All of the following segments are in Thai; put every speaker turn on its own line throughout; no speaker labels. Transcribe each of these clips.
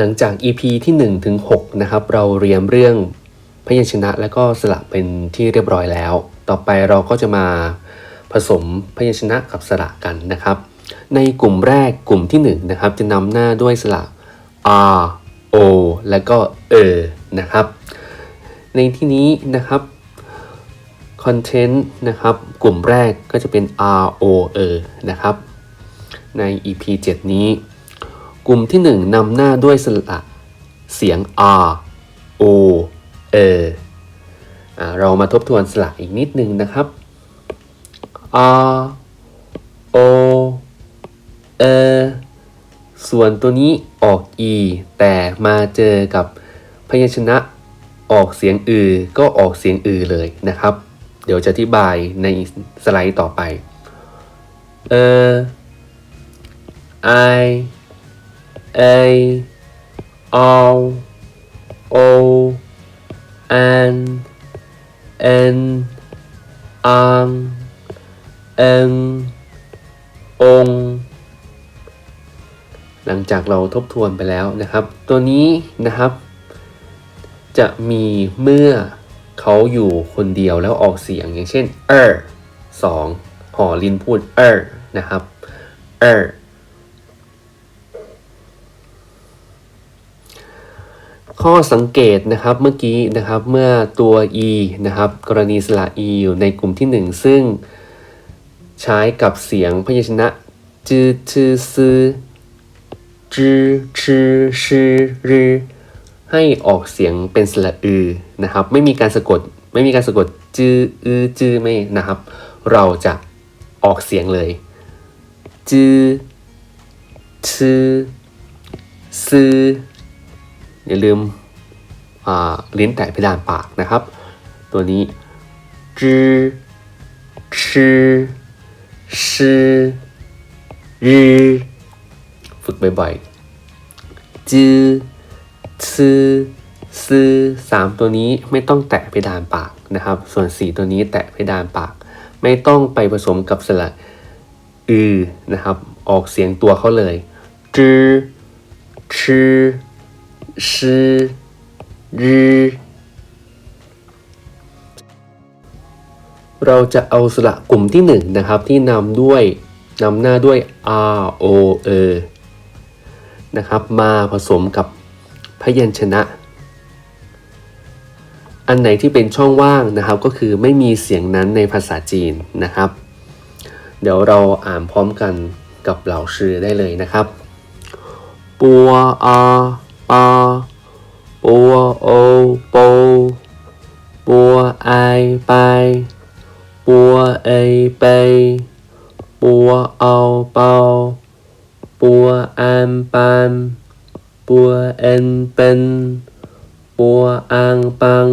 หลังจาก EP ที่ 1 ถึง 6 นะครับ เราเรียนเรื่องพยัญชนะและก็สระเป็นที่เรียบร้อยแล้ว ต่อไปเราก็จะมาผสมพยัญชนะกับสระกันนะครับ ในกลุ่มแรกกลุ่มที่ 1 นะครับ จะนำหน้าด้วยสระ R O และก็เอนะครับ ในที่นี้นะครับคอนเทนต์นะครับ กลุ่มแรกก็จะเป็น R O E นะครับ ใน EP 7 นี้ กลุ่มที่ 1นนำหน้าด้วยสระเสียง R O E อ่าเรามาทบทวนสระอีกนิดนึงนะครับ R O E ส่วนตัวนี้ออก e แต่มาเจอกับพยัญชนะออกเสียงอือ ก็ออกเสียงอือเลยนะครับ เดี๋ยวจะอธิบายในสไลด์ต่อไป เออ I A O O N N Ang N องหลังจากเราทบทวนไปแล้วนะครับ ตัวนี้นะครับ จะมีเมื่อเขาอยู่คนเดียวแล้วออกเสียงอย่างเช่นเออสองหอลินพูดเออนะครับเออ ข้อสังเกตนะครับเมื่อกี้นะครับเมื่อตัว e นะครับกรณีสระ e อยู่ในกลุ่มที่ 1 ซึ่งใช้กับเสียงพยัญชนะจือชือซือจือชือชือรือให้ออกเสียงเป็นสระอือนะครับ ไม่มีการสะกดไม่มีการสะกดจืออือจือไม่นะครับ เราจะออกเสียงเลยจือชือซือ อย่าลืมลิ้นแตะเพดานปากนะครับ ตัวนี้จือชือชือรือฝึกบ่อยๆจือซือซือสามตัวนี้ไม่ต้องแตะเพดานปากนะครับ ส่วนสี่ตัวนี้แตะเพดานปาก ไม่ต้องไปผสมกับสระอือนะครับ ออกเสียงตัวเขาเลยจือชือ ชือรเราจะเอาสระกลุ่มที่หนึ่งนะครับที่นำด้วยนำหน้าด้วย R O E นะครับ มาผสมกับพยัญชนะ อันไหนที่เป็นช่องว่างนะครับ ก็คือไม่มีเสียงนั้นในภาษาจีนนะครับ เดี๋ยวเราอ่านพร้อมกันกับเหล่าชื่อได้เลยนะครับปัวอา ปาปัวโอโปปัวไอไปปัวเอไปปัวเอาเปาปัวอันปันปัวเอ็นเป็นปัวอังปัง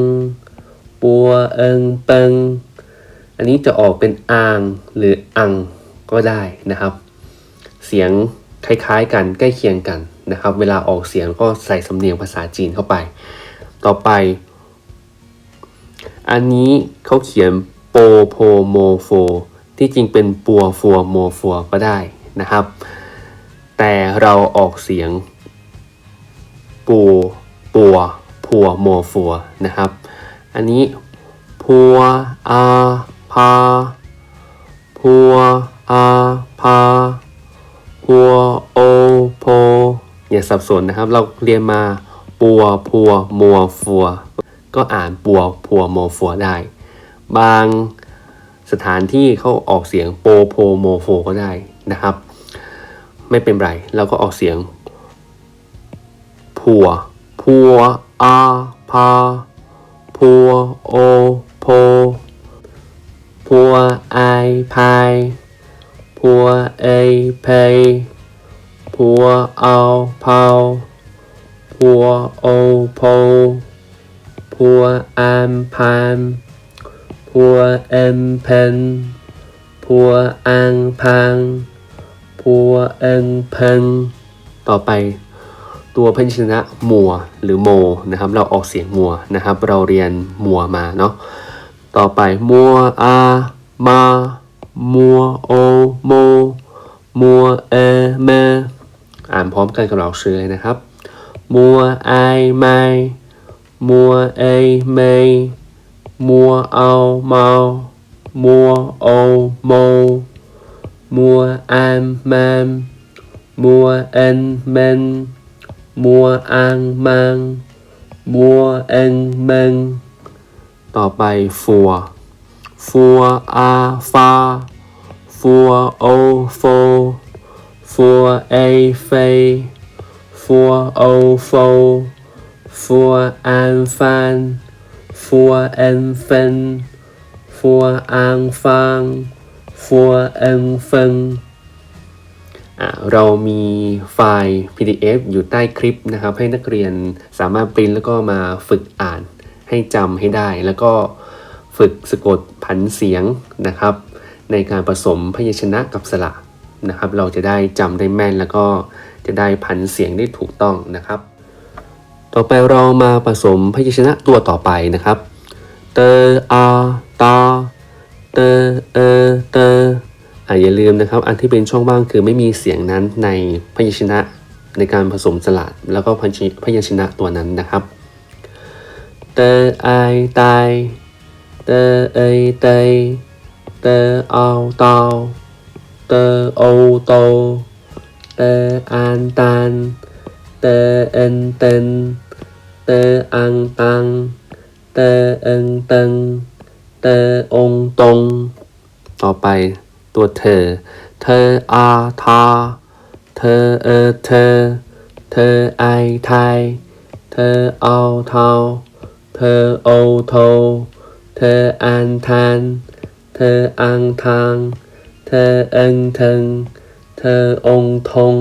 ปัวเอิงปิงอันนี้จะออกเป็นอางหรืออังก็ได้นะครับ เสียงคล้ายๆกันใกล้เคียงกัน นะครับ เวลาออกเสียงก็ใส่สำเนียงภาษาจีนเข้าไป ต่อไป อันนี้เขาเขียนโปโพโมโฟที่จริงเป็นปัวฟัวโมฟัวก็ได้นะครับ แต่เราออกเสียงปูปัวพัวโมฟัวนะครับ อันนี้พัวอาพาพัวอาพาพัวโอโพ อย่าสับสนนะครับ เราเรียนมาปัวพัวมัวฟัว ก็อ่านปัวพัวโมฟัวได้ บางสถานที่เขาออกเสียงโปโพโมโฟก็ได้นะครับ ไม่เป็นไรเราก็ออกเสียงพัวพัวอาพาพัวโอโพพัวไอพายพัวเอเพย พัวเอาเผาพัวโอโพพัวอันพันพัวเอ็นเพนพัวอังพังพัวเอ็นเพนต่อไปตัวพยัญชนะมัวหรือโมนะครับ เราออกเสียงมัวนะครับ เราเรียนมัวมาเนาะต่อไปมัวอามามัวโอโมมัวเอเม อ่านพร้อมกันกับเราชื่อเลยนะครับ มัวไอไม่มัวเอไม่มัวเอาเมามัวโอโมมัวแอมแมมมัวเอ็นเมนมัวอังมังมัวเอ็งเมงต่อไปฟัวฟัวอาฟาฟัวโอโฟ ฟัวเอเฟฟัวโอโฟฟัวอันฟันฟัวเอ็นเฟนฟัวอังฟังฟัวเอ็งเฟงอ่าเรามีไฟล์ PDF อยู่ใต้คลิปนะครับ ให้นักเรียนสามารถปริ้นแล้วก็มาฝึกอ่านให้จำให้ได้ แล้วก็ฝึกสะกดผันเสียงนะครับ ในการผสมพยัญชนะกับสระ นะครับ เราจะได้จำได้แม่นแล้วก็จะได้ผันเสียงได้ถูกต้องนะครับ ต่อไปเรามาผสมพยัญชนะตัวต่อไปนะครับเตออาตาเตอเอเตออ่าอย่าลืมนะครับ อันที่เป็นช่องว่างคือไม่มีเสียงนั้นในพยัญชนะในการผสมสระแล้วก็พยัญชนะตัวนั้นนะครับเตอไอตายเตอเอเตเตอเอาเตา เตอโอโตเตออานตันเตอเอ็นเต็นเตออังตังเตอเอ็งเตงเตอองตง ต่อไปตัวเธอ เธออาทา เธอเออเธอ เธอไอไทย เธอเอาเทา เธอโอโท เธออันทัน เธออังทาง เธอเอิงเทิงเธอองทง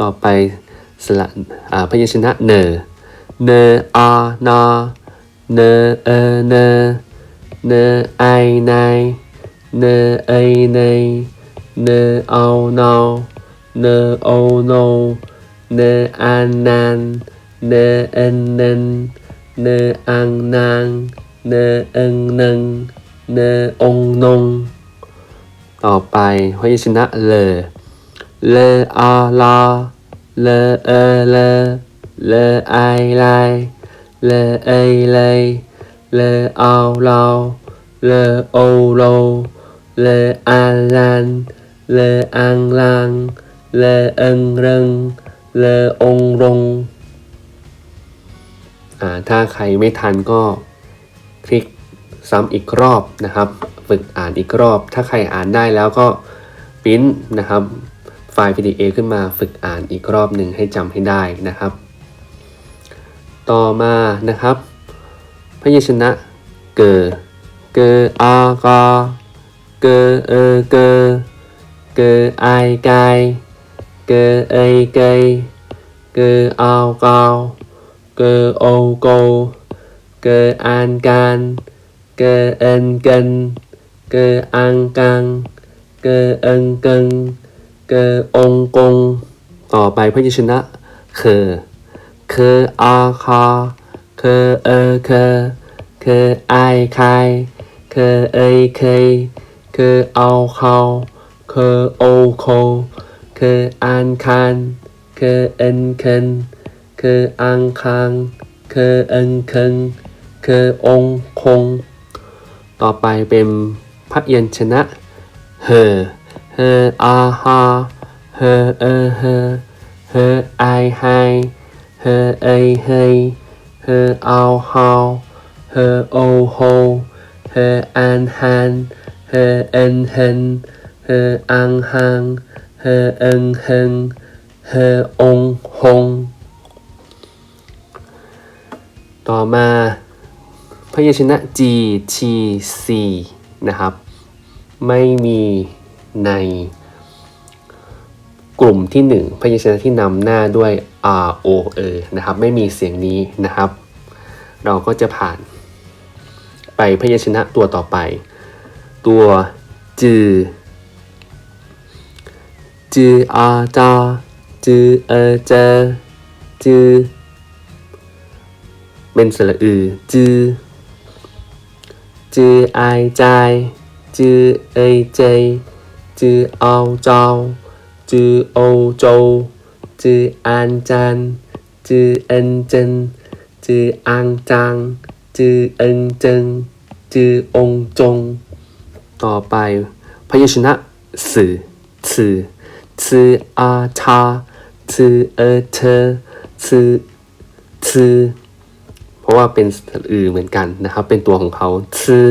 ต่อไปสระพยัญชนะเนอเนออานาเนเอเนเนไอไนเนเอไนเนอเอาเนอเนอโอโนเนออานันเนเอ็นเนนเนออังนางเนเอิงนึงเนอองนง ต่อไปพยัญชนะเลเลออาลาเลเอเลเลไอไลเลเอเลเลอเอาเราเลโอโล lê an lan lê an lan lê ân rân lê ong rong อ่าถ้าใครไม่ทันก็คลิกซ้ำอีกรอบนะครับ ฝึกอ่านอีกรอบ ถ้าใครอ่านได้แล้วก็ปริ้นนะครับไฟล์ PDF ขึ้นมาฝึกอ่านอีกรอบหนึ่งให้จำให้ได้นะครับ ต่อมานะครับ พยัญชนะเกอเกออากา cơ ơ cơ cơ ai cai cơ เกอังกัง เกอเอิงเกิง เกอองกง ต่อไปพยัญชนะเคอเคออาคาเคเออเคอเคอไอคายเคเอยเคยเคอเอาเขาคโอโคเคอันคันเคอเอ็นเคนเคอังคังเคอเอ็นเคนเคองคง ต่อไปเป็น พยัญชนะเฮเฮอาฮาเฮเอเฮเฮไอไฮเฮเอเฮเฮเอาฮาวเฮโอโฮเฮอันฮัน hê en hen hê an hang hê en hen hê ong hong ต่อมาพยัญชนะ G T C นะครับ ไม่มีในกลุ่มที่ 1 พยัญชนะที่นำหน้าด้วย R O E นะครับ ไม่มีเสียงนี้นะครับ เราก็จะผ่านไปพยัญชนะตัวต่อไป ตัวจือจืออาจาจือเอเจจือเป็นสระอือจือ จือไอใจ จือเอเจ จือเอาเจ้า จือโอโจ จืออันจัน จือเอินเจินจืออังจางจือเอินเจิงจือองจง ต่อไป พยัญชนะสื่อสื่อชื่ออาชาชื่อเอเธอชื่อชื่อ ราะว่าเป็นอือเหมือนกันนะครับ เป็นตัวของเขาชื่อ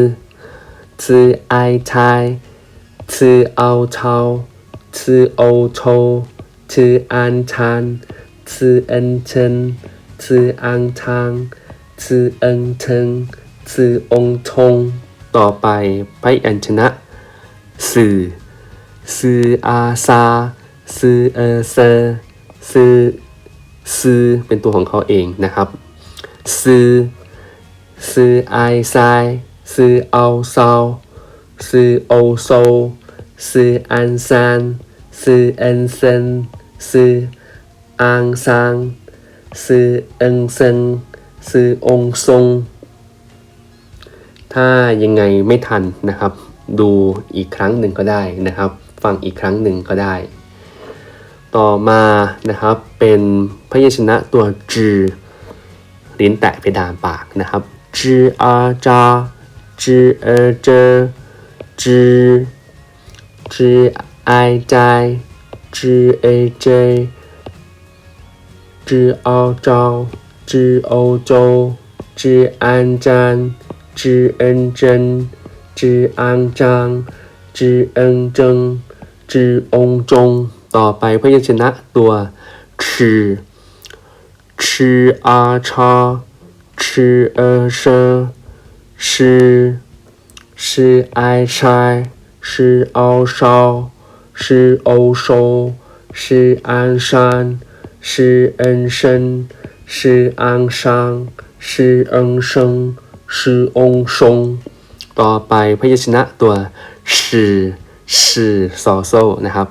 ชื่อไอชายชื่อเอาเชาชื่อโอโชชื่ออันชันชื่อเอ็นเชนชื่ออังชางชื่อเอิงเชงชื่อองชง ต่อไปพยัญชนะสื่อสื่ออาซาสื่อเอเซอร์สื่อสื่อเป็นตัวของเขาเองนะครับ สื่อสื่อไอไซสื่อเอาซาวสื่อโอโซสื่ออันซานสื่อเอ็นเซนสื่ออังซังสื่อเอิงเซนสื่อองซงถ้ายังไงไม่ทันนะครับ ดูอีกครั้งหนึ่งก็ได้นะครับ ฟังอีกครั้งหนึ่งก็ได้ ต่อมานะครับเป็นพยัญชนะตัวจือ ลิ้นแตะเพดานปากนะครับจืออาจาจือเอเจอจือจือไอใจจือเอเจจือเอาจ้าจือโอโจจืออันจันจือเอินเจนจืออังจางจือเอิงเจงจือองจง ต่อไปพยัญชนะตัวชือ ชื่ออาชาชื่อเอเชอชื่อชื่อไอชายชื่อเอาเชาชื่อโอโชชื่ออันชันชื่อเอินเชนชื่ออังชังชื่อเอิงเชงชื่อองค์ชงต่อไปพยัญชนะตัวชื่อชื่อซอโซนะครับ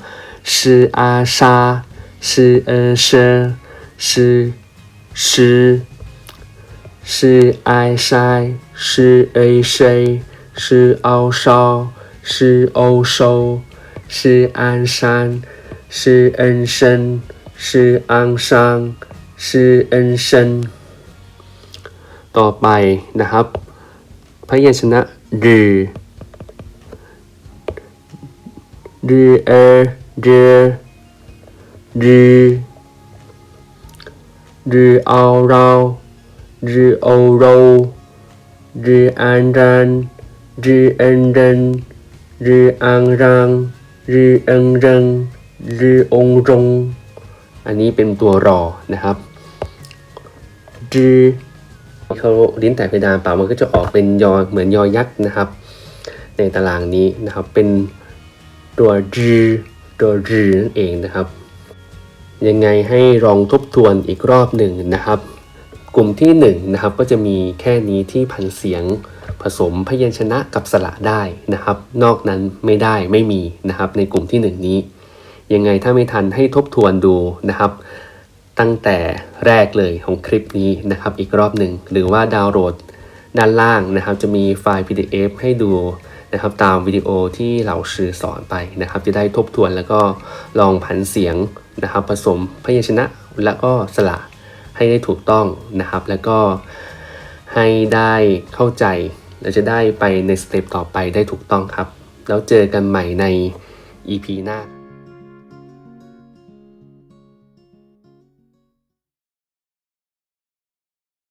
ชื่ออาชาชื่ อเอเชอชื่อชื่อชื่อไอชัยชื่อเอเชยชื่อเอาเชาชื่อโอโชชื่ออันชันชื่อเอินเชนชื่ออังชังชื่อเอินเชนต่อไปนะครับ พยัญชนะรือ รือเอรือรือ รือเอาเรารือโอโรรืออันรันรืออ็นเรนรืออังรังรือเอิงเริงรือองรง อันนี้เป็นตัวรอนะครับรือเขาลิ้นแตะเพดานปากมันก็จะออกเป็นยอเหมือนยอยักษ์นะครับ ในตารางนี้นะครับเป็นตัวจือตัวจือนั่นเองนะครับ ยังไงให้ลองทบทวนอีกรอบหนึ่งนะครับ กลุ่มที่1นงนะครับก็จะมีแค่นี้ที่พันเสียงผสมพยัญชนะกับสระได้นะครับ นอกนั้นไม่ได้ไม่มีนะครับ ในกลุ่มที่หนึ่งนี้ ยังไงถ้าไม่ทันให้ทบทวนดูนะครับ ตั้งแต่แรกเลยของคลิปนี้นะครับ อีกรอบหนึ่งหรือว่าดาวน์โหลดด้านล่างนะครับ จะมีไฟล์ PDF ให้ดู นะครับตามวิดีโอที่เราชื่อสอนไปนะครับ จะได้ทบทวนแล้วก็ลองผันเสียงนะครับ ผสมพยัญชนะแล้วก็สระให้ได้ถูกต้องนะครับ แล้วก็ให้ได้เข้าใจและจะได้ไปในสเต็ปต่อไปได้ถูกต้องครับ แล้วเจอกันใหม่ใน EP หน้า